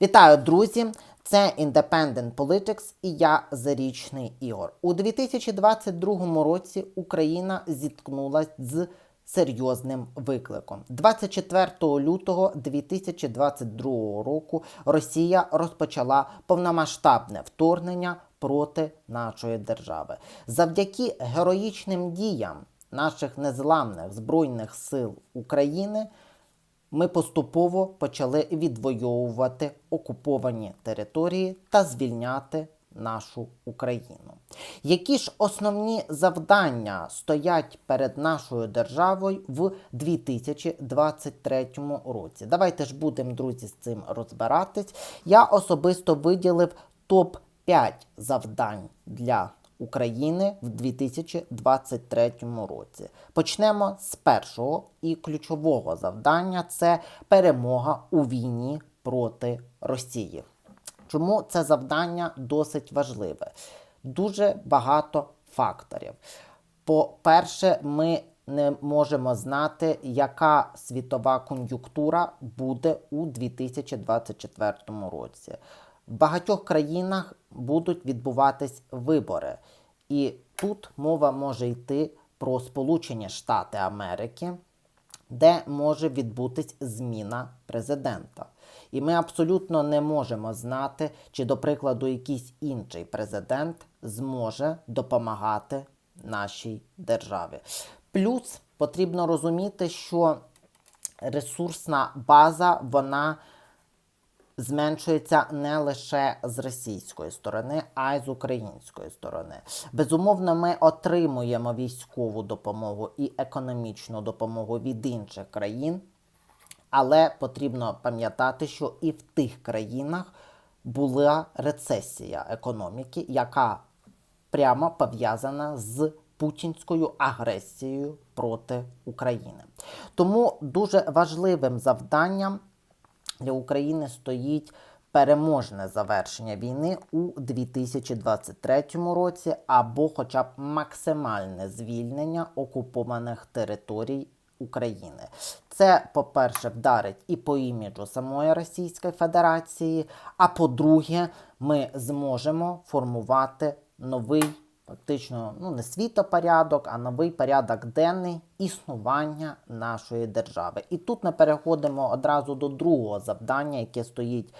Вітаю, друзі! Це Independent Politics і я Зарічний Ігор. У 2022 році Україна зіткнулася з серйозним викликом. 24 лютого 2022 року Росія розпочала повномасштабне вторгнення проти нашої держави. Завдяки героїчним діям наших незламних збройних сил України ми поступово почали відвоювати окуповані території та звільняти нашу Україну. Які ж основні завдання стоять перед нашою державою в 2023 році? Давайте ж будемо, друзі, з цим розбиратись. Я особисто виділив топ 5 завдань для України в 2023 році. Почнемо з першого і ключового завдання це перемога у війні проти Росії. Чому це завдання досить важливе? Дуже багато факторів. По-перше, ми не можемо знати, яка світова кон'юнктура буде у 2024 році. В багатьох країнах будуть відбуватись вибори, і тут мова може йти про Сполучені Штати Америки, де може відбутись зміна президента. І ми абсолютно не можемо знати, чи, до прикладу, якийсь інший президент зможе допомагати нашій державі. Плюс потрібно розуміти, що ресурсна база вона зменшується не лише з російської сторони, а й з української сторони. Безумовно, ми отримуємо військову допомогу і економічну допомогу від інших країн, але потрібно пам'ятати, що і в тих країнах була рецесія економіки, яка прямо пов'язана з путінською агресією проти України. Тому дуже важливим завданням для України стоїть переможне завершення війни у 2023 році або хоча б максимальне звільнення окупованих територій України. Це, по-перше, вдарить і по іміджу самої Російської Федерації. А по-друге, ми зможемо формувати новий. Фактично, ну не світопорядок, а новий порядок денний існування нашої держави. І тут ми переходимо одразу до другого завдання, яке стоїть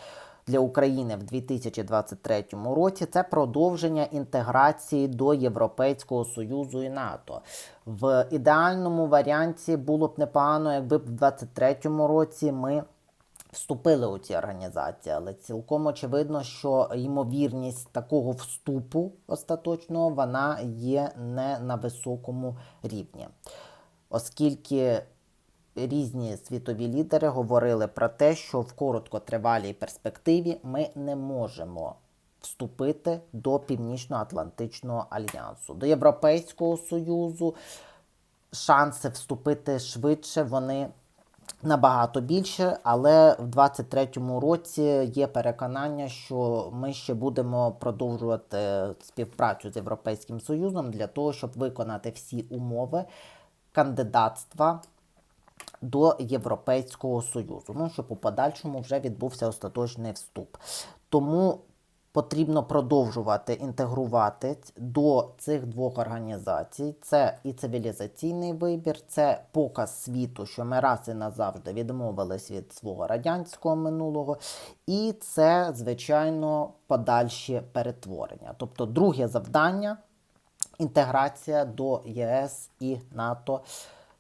для України в 2023 році. Це продовження інтеграції до Європейського Союзу і НАТО. В ідеальному варіанті було б непогано, якби в 2023 році ми вступили у ці організації, але цілком очевидно, що ймовірність такого вступу остаточного вона є не на високому рівні, оскільки різні світові лідери говорили про те, що в короткотривалій перспективі ми не можемо. Вступити до Північно-Атлантичного альянсу, до Європейського Союзу шанси вступити швидше вони набагато більше, але в 2023 році є переконання, що ми ще будемо продовжувати співпрацю з Європейським Союзом для того, щоб виконати всі умови кандидатства. До Європейського Союзу, ну щоб у подальшому вже відбувся остаточний вступ. Тому потрібно продовжувати інтегрувати до цих двох організацій. Це і цивілізаційний вибір, це показ світу, що ми раз і назавжди відмовились від свого радянського минулого, і це, звичайно, подальші перетворення. Тобто, друге завдання інтеграція до ЄС і НАТО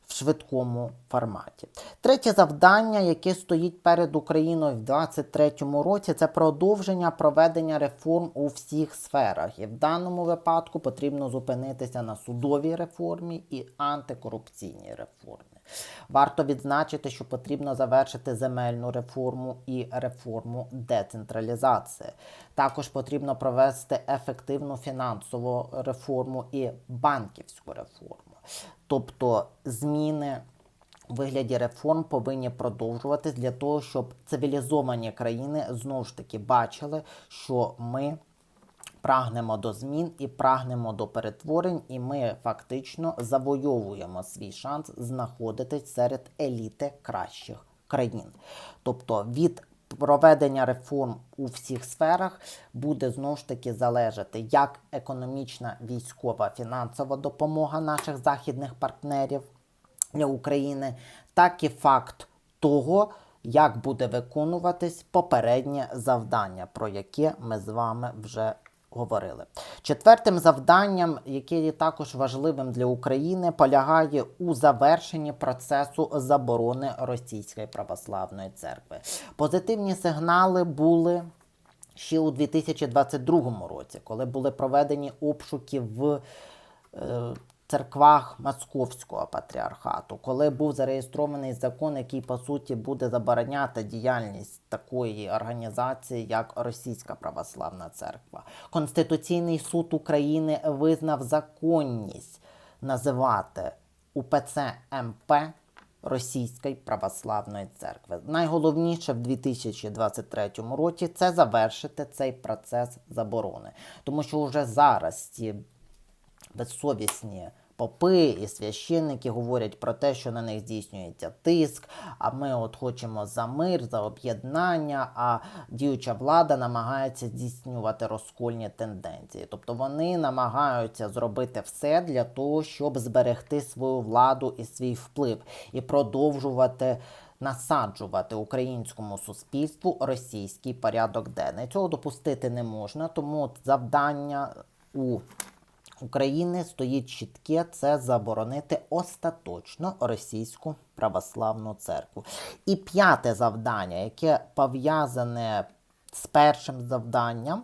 в швидкому форматі. Третє завдання, яке стоїть перед Україною в 2023 році, це продовження проведення реформ у всіх сферах. І в даному випадку потрібно зупинитися на судовій реформі і антикорупційній реформі. Варто відзначити, що потрібно завершити земельну реформу і реформу децентралізації. Також потрібно провести ефективну фінансову реформу і банківську реформу. Тобто зміни у вигляді реформ повинні продовжуватись для того, щоб цивілізовані країни знову ж таки бачили, що ми прагнемо до змін і прагнемо до перетворень, і ми фактично завойовуємо свій шанс знаходитись серед еліти кращих країн. Тобто від проведення реформ у всіх сферах буде знову ж таки залежати як економічна, військова, фінансова допомога наших західних партнерів для України, так і факт того, як буде виконуватись попереднє завдання, про яке ми з вами вже говорили. Четвертим завданням, яке є також важливим для України, полягає у завершенні процесу заборони Російської православної церкви. Позитивні сигнали були ще у 2022 році, коли були проведені обшуки в е, церквах Московського патріархату, коли був зареєстрований закон, який по суті буде забороняти діяльність такої організації, як Російська Православна Церква. Конституційний суд України визнав законність називати УПЦ МП Російської православної церкви. Найголовніше в 2023 році це завершити цей процес заборони, тому що вже зараз ці безсовісні попи і священники говорять про те, що на них здійснюється тиск. А ми от хочемо за мир, за об'єднання. А діюча влада намагається здійснювати розкольні тенденції. Тобто вони намагаються зробити все для того, щоб зберегти свою владу і свій вплив і продовжувати. Насаджувати українському суспільству російський порядок денний. Цього допустити не можна, тому завдання у України стоїть чітке це заборонити остаточно російську православну церкву. І п'яте завдання, яке пов'язане з першим завданням,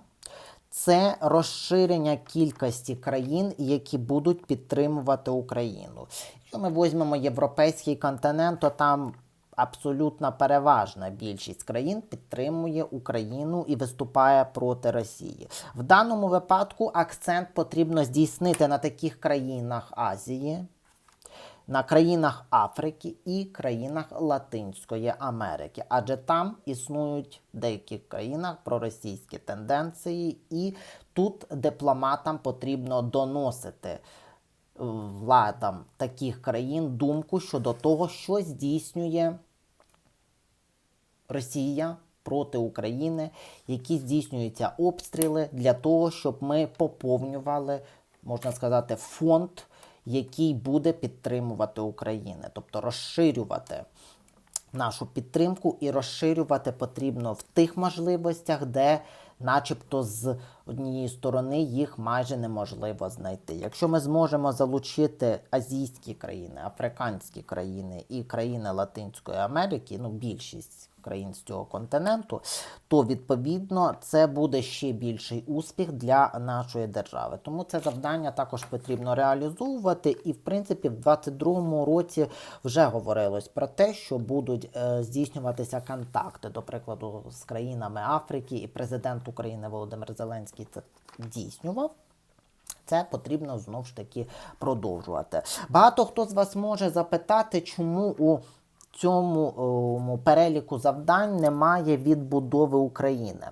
це розширення кількості країн, які будуть підтримувати Україну. Якщо ми візьмемо європейський континент, то там абсолютно переважна більшість країн підтримує Україну і виступає проти Росії. В даному випадку акцент потрібно здійснити на таких країнах Азії. На країнах Африки і країнах Латинської Америки, адже там існують в деяких країнах проросійські тенденції, і тут дипломатам потрібно доносити владам таких країн думку щодо того, що здійснює Росія проти України, які здійснюються обстріли для того, щоб ми поповнювали, можна сказати, фонд, який буде підтримувати Україну, тобто розширювати. Нашу підтримку і розширювати потрібно в тих можливостях, де, начебто, з однієї сторони їх майже неможливо знайти. Якщо ми зможемо залучити азійські країни, африканські країни і країни Латинської Америки, ну більшість країн з цього континенту, то відповідно це буде ще більший успіх для нашої держави. Тому це завдання також потрібно реалізовувати. І, в принципі, в 2022 році вже говорилось про те, що будуть е, здійснюватися контакти, до прикладу, з країнами Африки, і президент України Володимир Зеленський це здійснював. Це потрібно знову ж таки продовжувати. Багато хто з вас може запитати, чому у цьому переліку завдань немає відбудови України.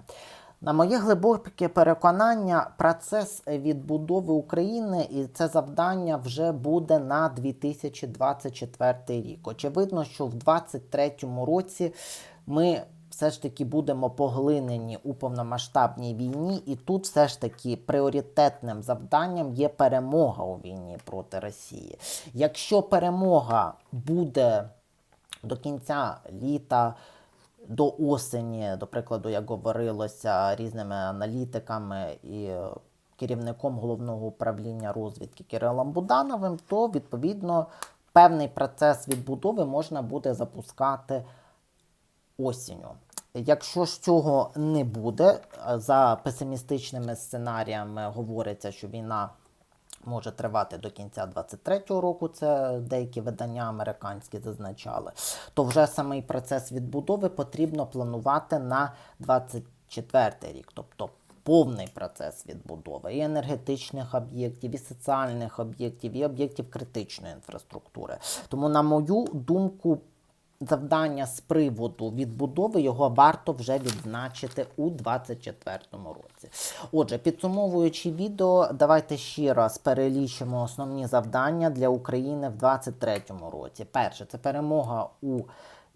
На моє глибоке переконання, процес відбудови України і це завдання вже буде на 2024 рік. Очевидно, що в 2023 році ми все ж таки будемо поглинені у повномасштабній війні, і тут все ж таки пріоритетним завданням є перемога у війні проти Росії. Якщо перемога буде до кінця літа. До осені, до прикладу, як говорилося різними аналітиками і керівником головного управління розвідки Кирилом Будановим, то відповідно певний процес відбудови можна буде запускати осінню. Якщо ж цього не буде, за песимістичними сценаріями говориться, що війна може тривати до кінця 23-го року, це деякі видання американські зазначали, то вже самий процес відбудови потрібно планувати на 24 рік, тобто повний процес відбудови і енергетичних об'єктів, і соціальних об'єктів, і об'єктів критичної інфраструктури. Тому, на мою думку, завдання з приводу відбудови його варто вже відзначити у 2024 році. Отже, підсумовуючи відео, давайте ще раз перелічимо основні завдання для України в 2023 році. Перше це перемога у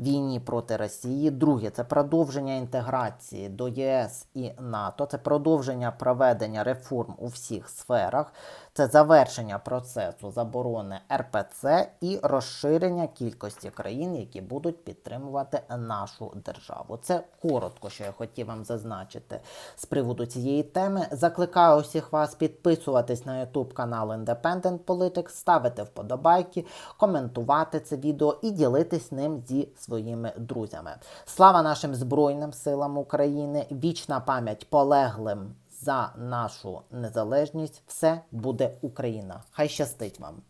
війні проти Росії. Друге це продовження інтеграції до ЄС і НАТО. Це продовження проведення реформ у всіх сферах. Це завершення процесу заборони РПЦ і розширення кількості країн, які будуть підтримувати нашу державу. Це коротко, що я хотів вам зазначити з приводу цієї теми. Закликаю усіх вас підписуватись на YouTube канал Independent Politics, ставити вподобайки, коментувати це відео і ділитись ним зі своїми друзями. Слава нашим Збройним силам України! Вічна пам'ять полеглим за нашу незалежність. Все буде Україна. Хай щастить вам!